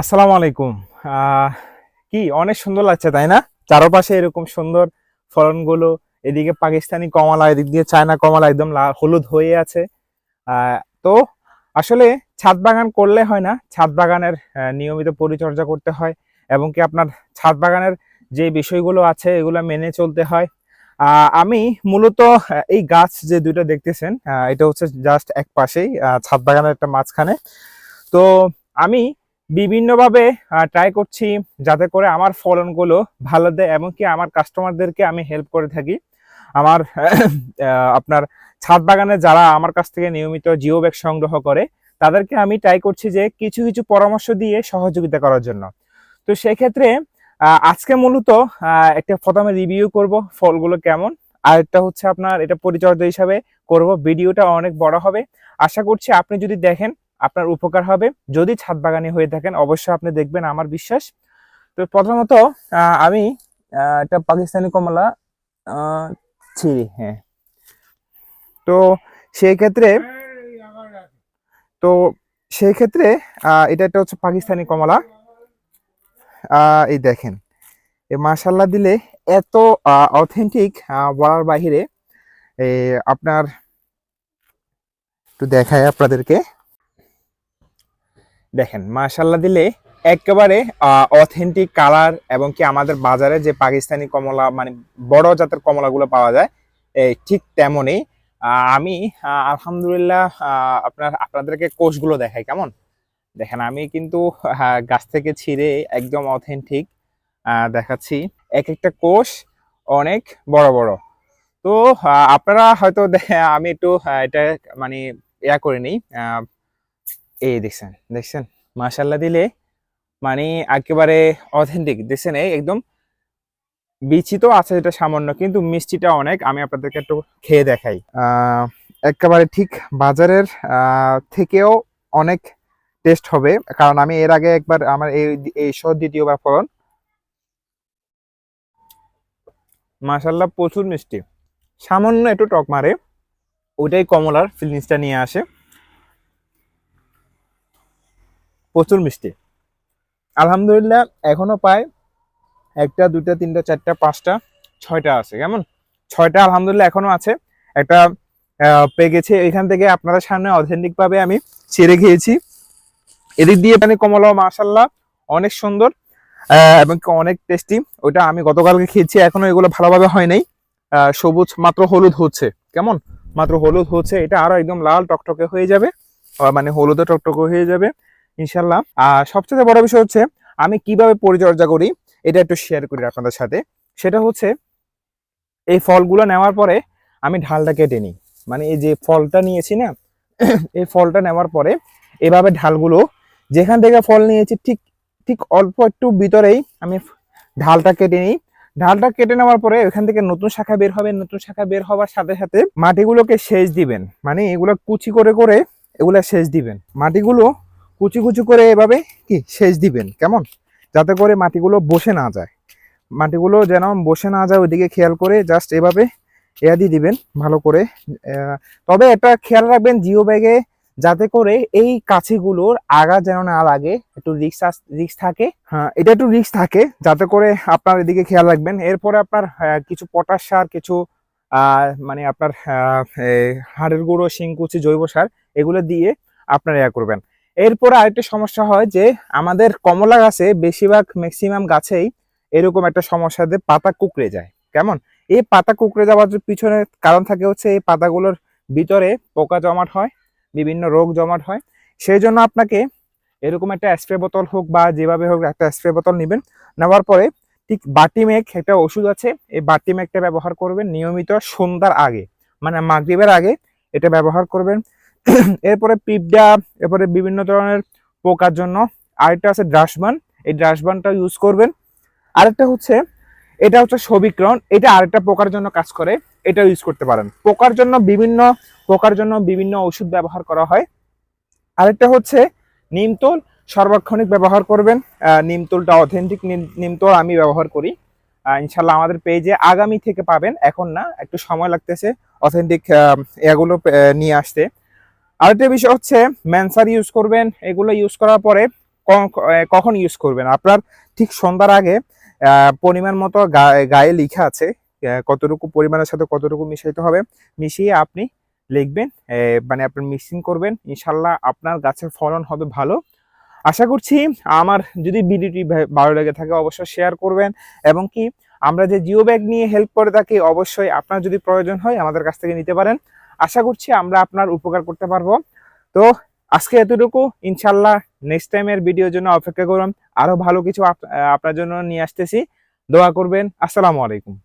আসসালামু আলাইকুম। কি, অনেক সুন্দর লাগছে, তাই না? চারপাশে এরকম সুন্দর ফলনগুলো, এদিকে পাকিস্তানি কমলা, এদিক দিয়ে চায়না কমলা একদম হলুদ হয়ে আছে। তো আসলে ছাদ বাগান করলে হয় না, ছাদ বাগানের নিয়মিত পরিচর্যা করতে হয় এবং কি আপনার ছাদ বাগানের যে বিষয়গুলো আছে, এগুলো মেনে চলতে হয়। আমি মূলত এই গাছ যে দুইটা দেখতেছেন এটা হচ্ছে জাস্ট এক পাশেই ছাদ বাগানের একটা মাঝখানে। তো আমি বিভিন্নভাবে ট্রাই করছি যাতে করে আমার ফলনগুলো ভালো দেয় এমনকি আমার কাস্টমারদেরকে আমি হেল্প করে থাকি। আমার আপনার ছাদ বাগানে যারা আমার কাছ থেকে নিয়মিত জিও ব্যাগ সংগ্রহ করে, তাদেরকে আমি ট্রাই করছি যে কিছু কিছু পরামর্শ দিয়ে সহযোগিতা করার জন্য। তো সেক্ষেত্রে আজকে মূলত একটা প্রথমে রিভিউ করব ফলগুলো কেমন। আর একটা হচ্ছে আপনার এটা পরিচর্যা হিসাবে করব, ভিডিওটা অনেক বড় হবে। আশা করছি আপনি যদি দেখেন আপনার উপকার হবে। যদি ছাদ বাগানি হয়ে থাকেন, অবশ্যই আপনি দেখবেন আমার বিশ্বাস। তো প্রথমত আমি একটা পাকিস্তানি কমলা ছিঁড়ি হ্যাঁ। তো সেই ক্ষেত্রে, তো সেই ক্ষেত্রে এটা একটা হচ্ছে পাকিস্তানি কমলা। এই দেখেন। এই মাশাল্লাহ দিলে এত অথেন্টিক বলার বাহিরে আপনার একটু দেখায় আপনাদেরকে। দেখেন মাশাল্লাহ দিলে একেবারে অথেন্টিক কালার এবং কি আমাদের বাজারে যে পাকিস্তানি কমলা মানে বড় জাতের কমলাগুলো পাওয়া যায় ঠিক তেমনই। আমি আলহামদুলিল্লাহ আপনার, আপনাদেরকে কোষগুলো দেখাই, কেমন? দেখেন, আমি কিন্তু গাছ থেকে ছিঁড়ে একদম অথেন্টিক দেখাচ্ছি। এক একটা কোষ অনেক বড় বড়। তো আপনারা হয়তো আমি একটু এটা মানে ইয়া করে নিই এই দেখছেন দেখছেন? মাশাল্লাহ দিলে মানে একেবারে অথেন্টিক দেখছেন? এই একদম বিচি তো আছে এটা সামান্য, কিন্তু মিষ্টিটা অনেক। আমি আপনাদেরকে একটু খেয়ে দেখাই। একেবারে ঠিক বাজারের থেকেও অনেক টেস্ট হবে। কারণ আমি এর আগে একবার আমার এই এই সহ দ্বিতীয়বার ফলন। মাশাল্লাহ প্রচুর মিষ্টি। সামান্য একটু টক মারে, ওইটাই কমলার ফিলিংসটা নিয়ে আসে। প্রচুর মিষ্টি। আলহামদুলিল্লাহ, এখনও পায় একটা, দুইটা, তিনটা, চারটা, পাঁচটা, ছয়টা আছে, কেমন? ছয়টা আলহামদুলিল্লাহ এখনও আছে। একটা পেয়ে গেছে। এখান থেকে আপনাদের সামনে অথেন্টিক ভাবে আমি ছেড়ে খেয়েছি এদিক দিয়ে মানে কমলা মাশাল্লাহ অনেক সুন্দর এবং অনেক টেস্টি ওটা আমি গতকালকে খেয়েছি, এখনও এগুলো ভালোভাবে হয় নাই। সবুজ, মাত্র হলুদ হচ্ছে, কেমন? মাত্র হলুদ হচ্ছে, এটা আরও একদম লাল টকটকে হয়ে যাবে মানে হলুদে টকটকে হয়ে যাবে। ইনশাল্লাহ আর সবচেয়ে বড় বিষয় হচ্ছে, আমি কীভাবে পরিচর্যা করি, এটা একটু শেয়ার করি আপনাদের সাথে। সেটা হচ্ছে, এই ফলগুলো নেওয়ার পরে আমি ঢালটা কেটে নিই। মানে এই যে ফলটা নিয়েছি না, এই ফলটা নেওয়ার পরে এভাবে ঢালগুলো, যেখান থেকে ফল নিয়েছি, ঠিক ঠিক অল্প একটু ভিতরেই আমি ঢালটা কেটে নিই। ঢালটা কেটে নেওয়ার পরে এখান থেকে নতুন শাখা বের হবে, নতুন শাখা বের হওয়ার সাথে সাথে মাটিগুলোকে সেচ দিবেন। মানে এগুলো কুচি করে করে এগুলা সেচ দিবেন। মাটিগুলো কুচি কুচি করে এভাবে কি সেচ দিবেন, কেমন? যাতে করে মাটিগুলো বসে না যায়। মাটিগুলো যেন বসে না যায়, ওইদিকে খেয়াল করে জাস্ট এভাবে এয়া দিয়ে দিবেন, ভালো করে। তবে এটা খেয়াল রাখবেন জিও ব্যাগে যাতে করে এই কাছিগুলোর আগা যেন না লাগে, একটু রিক্স রিক্স থাকে। হ্যাঁ এটা একটু রিক্স থাকে, যাতে করে আপনার এদিকে খেয়াল রাখবেন। এরপরে আপনার কিছু পটাশ সার, কিছু মানে আপনার হাড়ের গুঁড়ো, শিংকুচি, জৈব সার, এগুলো দিয়ে আপনার ইয়া করবেন। এরপরে আরেকটা সমস্যা হয় যে আমাদের কমলা গাছে বেশিরভাগ ম্যাক্সিমাম গাছেই এরকম একটা সমস্যাতে পাতা কুকড়ে যায়। কেমন? এই পাতা কুকড়ে যাওয়ার পিছনে কারণ থাকে হচ্ছে এই পাতাগুলোর ভিতরে পোকা জমাট হয়, বিভিন্ন রোগ জমাট হয়। সেই জন্য আপনাকে এরকম একটা স্প্রে বোতল হোক বা যেভাবে হোক একটা স্প্রে বোতল নেবেন। নেওয়ার পরে ঠিক বাটিমেক একটা ওষুধ আছে, এই বাটিমেকটা ব্যবহার করবেন নিয়মিত সন্ধ্যার আগে। মানে মাগরিবের আগে এটা ব্যবহার করবেন। এরপরে পিপডা এরপরে বিভিন্ন ধরনের পোকার জন্য আরেকটা আছে ড্রাসবান এই ড্রাসবানটা ইউজ করবেন। আরেকটা হচ্ছে, এটা হচ্ছে সবিক্রণ। এটা আরেকটা পোকার জন্য কাজ করে। এটা ইউজ করতে পারেন। পোকার জন্য বিভিন্ন, পোকার জন্য বিভিন্ন ওষুধ ব্যবহার করা হয়। আরেকটা হচ্ছে নিমতোল সর্বাক্ষণিক ব্যবহার করবেন। নিমতোলটা অথেন্টিক নিমতোল আমি ব্যবহার করি। ইনশাল্লাহ আমাদের পেজে আগামী থেকে পাবেন। এখন না, একটু সময় লাগতেছে। অথেন্টিক এগুলো নিয়ে আসতে। আরেকটা বিষয় হচ্ছে, ম্যানসার ইউজ করবেন। এগুলো ইউজ করার পরে কখন ইউজ করবেন? আপনার ঠিক সন্ধ্যার আগে পরিমাণ মতো গায়ে লিখা আছে কতটুকু পরিমাণের সাথে কতটুকু মিশাইতে হবে, মিশিয়ে আপনি লিখবেন মানে আপনি মিক্সিং করবেন। ইনশাল্লাহ আপনার গাছের ফলন হবে ভালো। আশা করছি আমার যদি ভিডিওটি ভালো লেগে থাকে অবশ্যই শেয়ার করবেন। এবং কি, আমরা যে জিও ব্যাগ নিয়ে হেল্প করে থাকি, অবশ্যই আপনার যদি প্রয়োজন হয় আমাদের কাছ থেকে নিতে পারেন। আশা করছি আমরা আপনার উপকার করতে পারব। তো আজকে এতটুকু। ইনশাল্লাহ নেক্সট টাইমের ভিডিওর জন্য অপেক্ষা করুন। আরও ভালো কিছু আপ- আপনার জন্য নিয়ে আসতেছি। দোয়া করবেন। আসসালামু আলাইকুম।